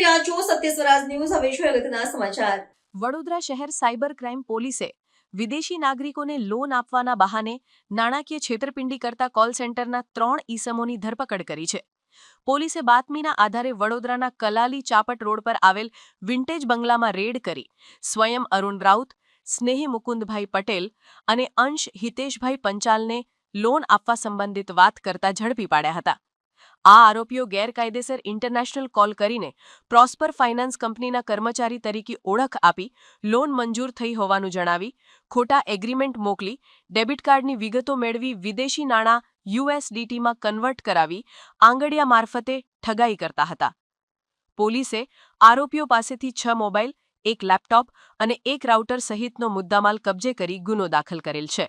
રહ્યા છો સત્ય ન્યૂઝ. હવે જોઈએ અગત્યના સમાચાર? વડોદરા શહેર સાયબર ક્રાઇમ પોલીસે વિદેશી નાગરિકોને લોન આપવાના બહાને નાણાકીય છેતરપિંડી કરતા કોલ સેન્ટરના ત્રણ ઈસમોની ધરપકડ કરી છે. પોલીસે બાતમીના આધારે વડોદરાના કલાલી ચાપટ રોડ પર આવેલ વિન્ટેજ બંગલામાં રેડ કરી સ્વયં અરુણ રાઉત, સ્નેહી મુકુંદભાઈ પટેલ અને અંશ હિતેશભાઈ પંચાલને લોન આપવા સંબંધિત વાત કરતા ઝડપી પાડ્યા હતા. આ આરોપીઓ ગેરકાયદેસર ઇન્ટરનેશનલ કોલ કરીને પ્રોસ્પર ફાઇનાન્સ કંપનીના કર્મચારી તરીકે ઓળખ આપી, લોન મંજૂર થઈ હોવાનું જણાવી, ખોટા એગ્રીમેન્ટ મોકલી, ડેબિટ કાર્ડની વિગતો મેળવી વિદેશી નાણાં યુએસડીટીમાં કન્વર્ટ કરાવી આંગડિયા મારફતે ઠગાઈ કરતા હતા. પોલીસે આરોપીઓ પાસેથી છ મોબાઈલ, એક લેપટોપ અને એક રાઉટર સહિતનો મુદ્દામાલ કબજે કરી ગુનો દાખલ કરેલ છે.